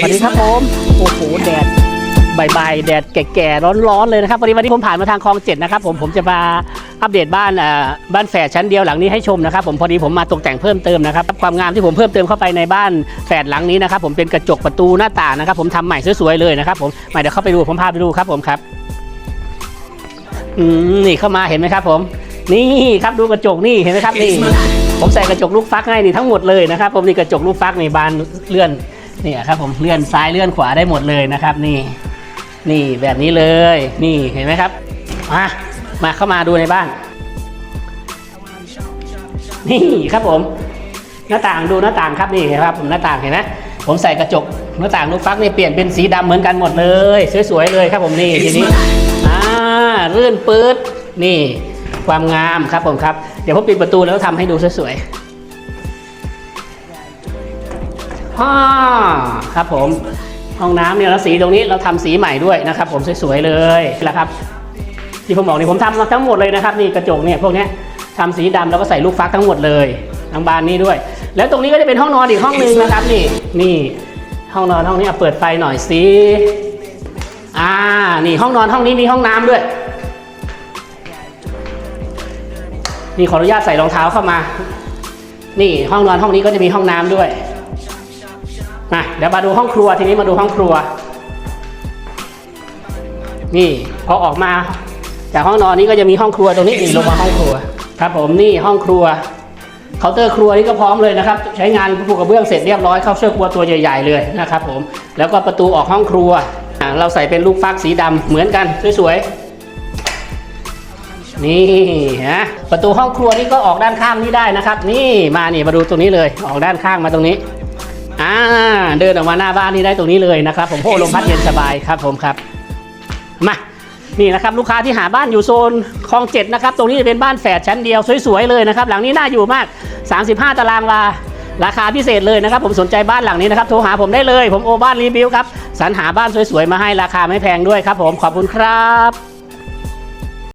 สวัสดีครับผมโอ้โหแดดบ่ายๆแดดแก่ๆร้อนๆเลยนะครับพอดีวันนี้ผมผ่านมาทางคลองเจ็ดนะครับผมผมจะมาอัปเดตบ้านอ่าบ้านแฝดชั้นเดียวหลังนี้ให้ชมนะครับผมพอดีผมมาตกแต่งเพิ่มเติมนะครับความงามที่ผมเพิ่มเติมเข้าไปในบ้านแฝดหลังนี้นะครับผมเป็นกระจกประตูหน้าต่างนะครับผมทำใหม่สวยๆเลยนะครับผมมาเดี๋ยวเข้าไปดูผมพาไปดูครับผมครับนี่เข้ามาเห็นไหมครับผม นี่ครับดูกระจกนี่เห็นไหมครับนี่ผมใส่กระจกลูกฟักให้นี่ทั้งหมดเลยนะครับผมนี่กระจกลูกฟักนี่บานเลื่อน นี่ครับผมเลื่อนซ้ายเลื่อนขวาได้หมดเลยนะครับนี่นี่แบบนี้เลยนี่เห็นไหมครับมามาเข้ามาดูในบ้าน นี่ครับผม หน้าต่างดูหน้าต่างครับนี่เห็นครับผมหน้าต่างเห็นไหมผมใส่กระจกหน้าต่างลูกฟักนี่เปลี่ยนเป็นสีดำเหมือนกันหมดเลย สวยๆเลยครับผมนี่ทีนี้อ่ารื่นปื๊ดนี่ความงามครับผมครับ เดี๋ยวผมปิดประตูแล้วทำให้ดูสวยๆ ฮ่าครับผมห้องน้ำเนี่ยแล้วสีตรงนี้เราทำสีใหม่ด้วยนะครับ ผมสวยๆเลยแล้วครับ ที่ผมบอกนี่ผมทำมาทั้งหมดเลยนะครับนี่กระจกเนี่ยพวกนี้ยทำสีดำแล้วก็ใส่ลูกฟักทั้งหมดเลยทั้งบานนี้ด้วย แล้วตรงนี้ก็จะเป็นห้องนอนอีกห้องหนึงนะครับ นี่นี่ห้องนอนห้องนี้เปิดไฟหน่อยสิอ่านี่ห้องนอนห้องนี้มีห้องน้ำด้วยนี่ขออนุญาตใส่รองเท้าเข้ามา นี่ห้องนอนห้องนี้ก็จะมีห้องน้ำด้วย มาเดี๋ยวมาดูห้องครัวทีนี้มาดูห้องครัว นี่พอออกมา จากห้องนอนนี้ก็จะมีห้องครัวตรงนี้นี่ลงมาห้องครัว ครับ ผมนี่ห้องครัวเคาน์เตอร์ครัวนี่ก็พร้อมเลยนะครับ ใช้งานปูกกระเบื้องเสร็จเรียบร้อยเข้าเชือกครัวตัวใหญ่ๆเลยนะครับ ผมแล้วก็ประตูออกห้องครัว เราใส่เป็นลูกฟักสีดำเหมือนกันสวยๆนี่ฮะประตูห้องครัวนี่ก็ออกด้านข้างนี่ได้นะครับ นี่มานี่มาดูตรงนี้เลย ออกด้านข้างมาตรงนี้อ่า เดินออกมาหน้าบ้านนี่ได้ตรงนี้เลยนะครับ ผมโอ้ลมพัดเย็นสบายครับผมครับมานี่นะครับลูกค้าที่หาบ้านอยู่โซนคลองเจ็ดนะครับตรงนี้จะเป็นบ้านแฝดชั้นเดียวสวยๆเลยนะครับหลังนี้น่าอยู่มาก 35 ตารางวาราคาพิเศษเลยนะครับ ผมสนใจบ้านหลังนี้นะครับโทรหาผมได้เลย ผมโอบ้านรีวิวครับสรรหาบ้านสวยๆมาให้ราคาไม่แพงด้วยครับ ผมขอบคุณครับ